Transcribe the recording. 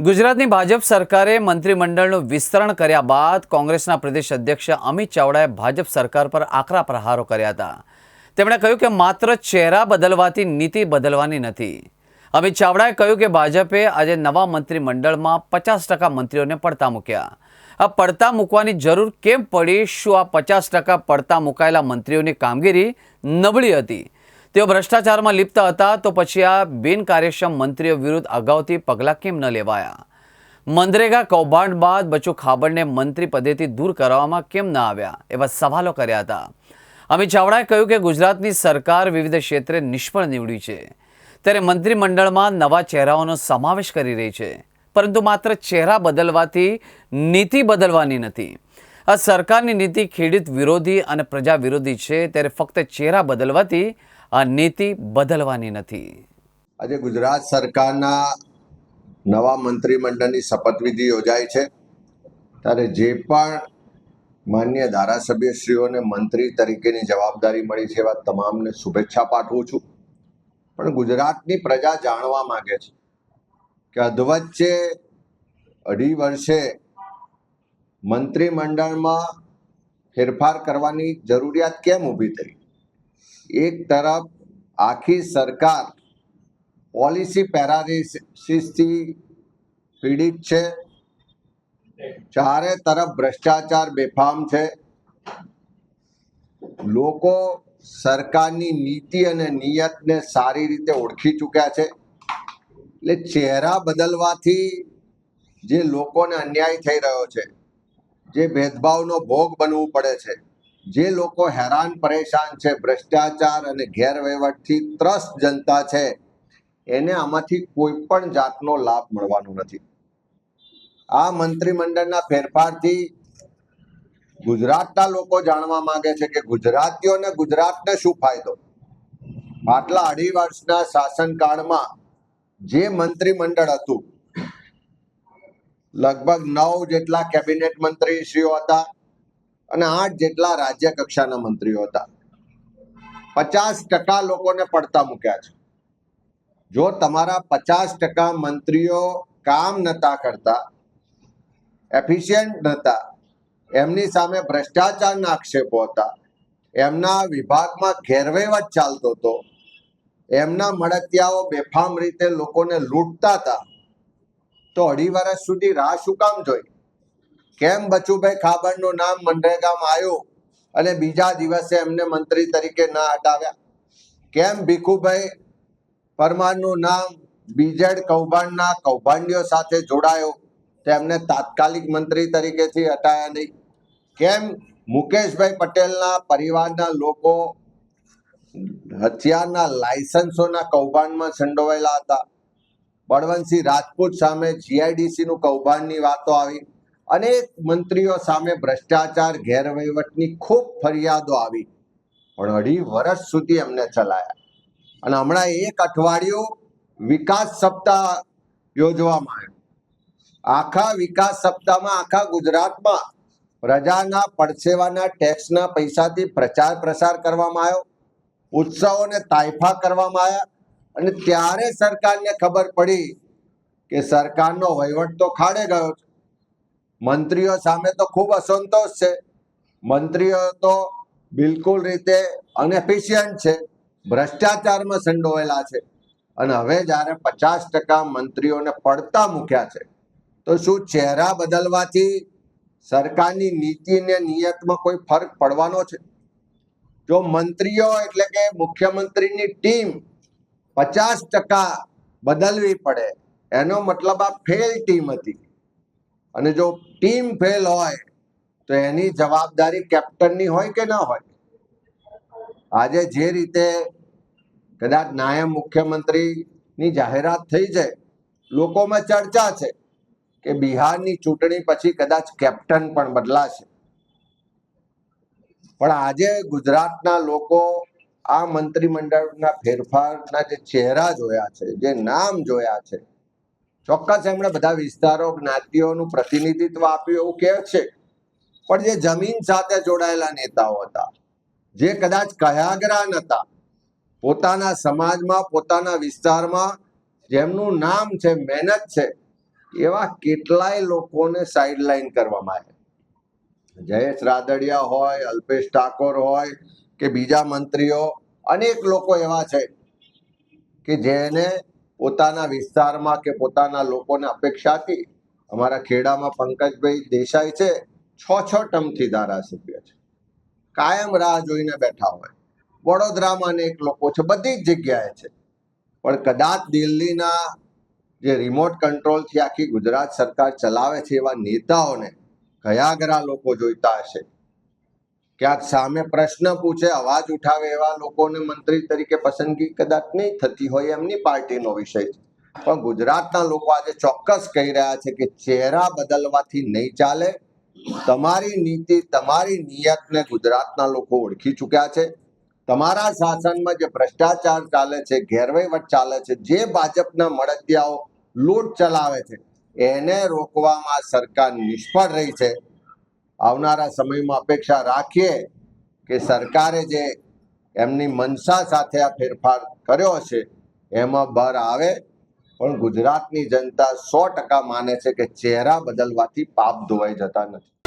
ગુજરાતની ભાજપ સરકારે મંત્રીમંડળનું વિસ્તરણ કર્યા બાદ કોંગ્રેસના પ્રદેશ અધ્યક્ષ અમિત ચાવડાએ ભાજપ સરકાર પર આકરા પ્રહારો કર્યા હતા. તેમણે કહ્યું કે માત્ર ચહેરા બદલવાથી નીતિ બદલવાની નથી. અમિત ચાવડાએ કહ્યું કે ભાજપે આજે નવા મંત્રીમંડળમાં પચાસ ટકા મંત્રીઓને પડતા મૂક્યા. આ પડતા મૂકવાની જરૂર કેમ પડી? શું આ પચાસ ટકા પડતા મુકાયેલા મંત્રીઓની કામગીરી નબળી હતી? તેઓ ભ્રષ્ટાચારમાં લિપ્ત હતા તો પછી આ બિનકાર્યક્ષમ મંત્રીઓ વિરુદ્ધ અગાઉથી પગલાં કેમ ન લેવાયા? મનરેગા કૌભાંડ બાદ બચુ ખાબડને મંત્રી પદેથી દૂર કરવામાં કેમ ન આવ્યા? એવા સવાલો કર્યા હતા. અમિત ચાવડાએ કહ્યું કે ગુજરાતની સરકાર વિવિધ ક્ષેત્રે નિષ્ફળ નીવડી છે. ત્યારે મંત્રીમંડળમાં નવા ચહેરાઓનો સમાવેશ કરી રહી છે. પરંતુ માત્ર ચહેરા બદલવાથી નીતિ બદલવાની નથી. આ સરકારની નીતિ ખેડૂત વિરોધી અને પ્રજા વિરોધી છે. ત્યારે ફક્ત ચહેરા બદલવાથી આ નીતિ બદલવાની નથી. આજે ગુજરાત સરકારના નવા મંત્રીમંડળની શપથવિધિ યોજાય છે. ત્યારે જે પણ માન્ય ધારાસભ્યશ્રીઓને મંત્રી તરીકેની જવાબદારી મળી છે એવા તમામને શુભેચ્છા પાઠવું છું. પણ ગુજરાતની પ્રજા જાણવા માગે છે કે અધવચ્ચે અઢી વર્ષે મંત્રીમંડળમાં ફેરફાર કરવાની જરૂરિયાત કેમ ઊભી થઈ? એક તરફ આખી સરકાર પોલિસી પેરાલિસિસથી પીડિત છે. ચારે તરફ ભ્રષ્ટાચાર બેફામ છે. લોકો સરકારની નીતિ અને નિયતને સારી રીતે ઓળખી ચૂક્યા છે. એટલે ચહેરા બદલવાથી જે લોકોને અન્યાય થઈ રહ્યો છે, જે ભેદભાવનો ભોગ બનવું પડે છે જે લોકો હેરાન, પરેશાન છે, ભ્રષ્ટાચાર અને ગેરવહીવટથી ત્રસ્ત જનતા છે, એને આમાંથી કોઈ પણ જાતનો લાભ મળવાનો નથી. આ મંત્રીમંડળના ફેરફારથી ગુજરાતના લોકો જાણવા માંગે છે કે ગુજરાતીઓને ગુજરાતને શું ફાયદો? આટલા અઢી વર્ષના શાસનકાળમાં જે મંત્રીમંડળ હતું, લગભગ નવ જેટલા કેબિનેટ મંત્રીશ્રીઓ હતા અને આઠ જેટલા રાજ્ય કક્ષાના મંત્રીઓ હતા. પચાસ ટકા લોકોને પડતા મૂક્યા છે. જો તમારા પચાસ ટકા મંત્રીઓ કામ નતા કરતા, એફિશિયન્ટ નતા, એમની સામે ભ્રષ્ટાચારના આક્ષેપો હતા, એમના વિભાગમાં ગેરવહીવટ ચાલતો હતો, એમના મળતિયાઓ બેફામ રીતે લોકોને લૂંટતા હતા, તો અઢી વર્ષ સુધી રાહ શું કામ જોઈ? કેમ બચુભાઈ ખાબડનું નામ મનરેગામાં આવ્યું અને બીજા દિવસે એમને મંત્રી તરીકે ના હટાવ્યા? કેમ ભીખુભાઈ પરમારનું નામ બીજેડ કૌભાંડના કૌભાંડીઓ સાથે જોડાયો તેમને તાત્કાલિક મંત્રી તરીકેથી હટાયા નહીં? કેમ મુકેશભાઈ પટેલના પરિવારના લોકો હથિયારના લાયસન્સોના કૌભાંડમાં સંડોવાયેલા હતા? બળવંતસિંહ રાજપૂત સામે જીઆઈડીસીનું કૌભાંડની વાતો આવી. અનેક મંત્રીઓ સામે ભ્રષ્ટાચાર, ગેરવહીવટની ખૂબ ફરિયાદો આવી. પણ અઢી વર્ષ સુધી એમને ચલાયા. અને હમણાં એક અઠવાડિયું વિકાસ સપ્તાહ યોજવામાં આવ્યો. આખા વિકાસ સપ્તાહમાં આખા ગુજરાતમાં પ્રજાના પડસેવાના ટેક્સના પૈસાથી પ્રચાર પ્રસાર કરવામાં આવ્યો. ઉત્સવોને તાઇફા કરવામાં આવ્યા. અને ત્યારે સરકારને ખબર પડી કે સરકારનો વહીવટ તો ખાડે ગયો છે. મંત્રીઓ સામે તો ખૂબ અસંતોષ છે. મંત્રીઓ તો બિલકુલ રીતે અનએફિશિયન્ટ છે. ભ્રષ્ટાચારમાં સંડોવેલા છે. અને હવે જ્યારે પચાસ ટકા મંત્રીઓને પડતા મૂક્યા છે, તો શું ચહેરા બદલવાથી સરકારની નીતિ અને નિયતમાં કોઈ ફરક પડવાનો છે? જો મંત્રીઓ એટલે કે મુખ્યમંત્રીની ટીમ પચાસ ટકા બદલવી પડે, એનો મતલબ આ ફેલ ટીમ હતી. અને જો ટીમ ફેલ હોય, તો એની જવાબદારી કેપ્ટનની હોય કે ના હોય? આજે જે રીતે કદાચ નાયબ મુખ્યમંત્રીની જાહેરાત થઈ છે, લોકોમાં ચર્ચા છે કે બિહારની ચૂંટણી પછી કદાચ કેપ્ટન પણ બદલાશે. પણ આજે ગુજરાતના લોકો આ મંત્રીમંડળના ફેરફારના જે ચહેરા જોયા છે, જે નામ જોયા છે ચોક્કસ એમણે બધા વિસ્તારો, જ્ઞાતિઓનું પ્રતિનિધિત્વ આપ્યું એવું કહે છે. પણ જે જમીન સાથે જોડાયેલા નેતાઓ હતા, જે કદાચ કયાગરા નતા, પોતાના સમાજમાં, પોતાના વિસ્તારમાં જેમનું નામ છે, મહેનત છે, એવા કેટલાય લોકોને સાઇડલાઇન કરવામાં આવ્યા. જયેશ રાદડિયા હોય, અલ્પેશ ઠાકોર હોય કે બીજા મંત્રીઓ, અનેક લોકો એવા છે કે જેને પોતાના વિસ્તારમાં કે પોતાના લોકોને અપેક્ષાથી અમારા ખેડામાં પંકજભાઈ દેસાઈ છે, છ છ ટર્મથી ધારાસભ્ય છે. કાયમ રાહ જોઈને બેઠા હોય. વડોદરામાં અનેક લોકો છે, બધી જ જગ્યાએ છે. પણ કદાચ દિલ્હીના જે રિમોટ કંટ્રોલથી આખી ગુજરાત સરકાર ચલાવે છે એવા નેતાઓને કયાગરા લોકો જોઈતા હશે? ક્યાંક સામે પ્રશ્ન પૂછે, અવાજ ઉઠાવે એવા લોકોને મંત્રી તરીકે પસંદગી કદાચ નહીં થતી હોય એમની પાર્ટીનો વિષય છે. પણ ગુજરાતના લોકો આજે ચોક્કસ કહી રહ્યા છે કે ચહેરા બદલવાથી નહીં ચાલે. તમારી નીતિ, તમારી નિયતને ગુજરાતના લોકો ઓળખી ચૂક્યા છે. તમારા શાસનમાં જે ભ્રષ્ટાચાર ચાલે છે ગેરવહીવટ ચાલે છે, જે ભાજપના મળતિયાઓ લૂંટ ચલાવે છે, એને રોકવામાં સરકાર નિષ્ફળ રહી છે. આવનારા સમયમાં અપેક્ષા રાખીએ કે સરકારે જે એમની મનસા સાથે આ ફેરફાર કર્યો હશે, એમાં બહાર આવે. પણ ગુજરાતની જનતા સો ટકા માને છે કે ચહેરા બદલવાથી પાપ ધોવાઈ જતા નથી.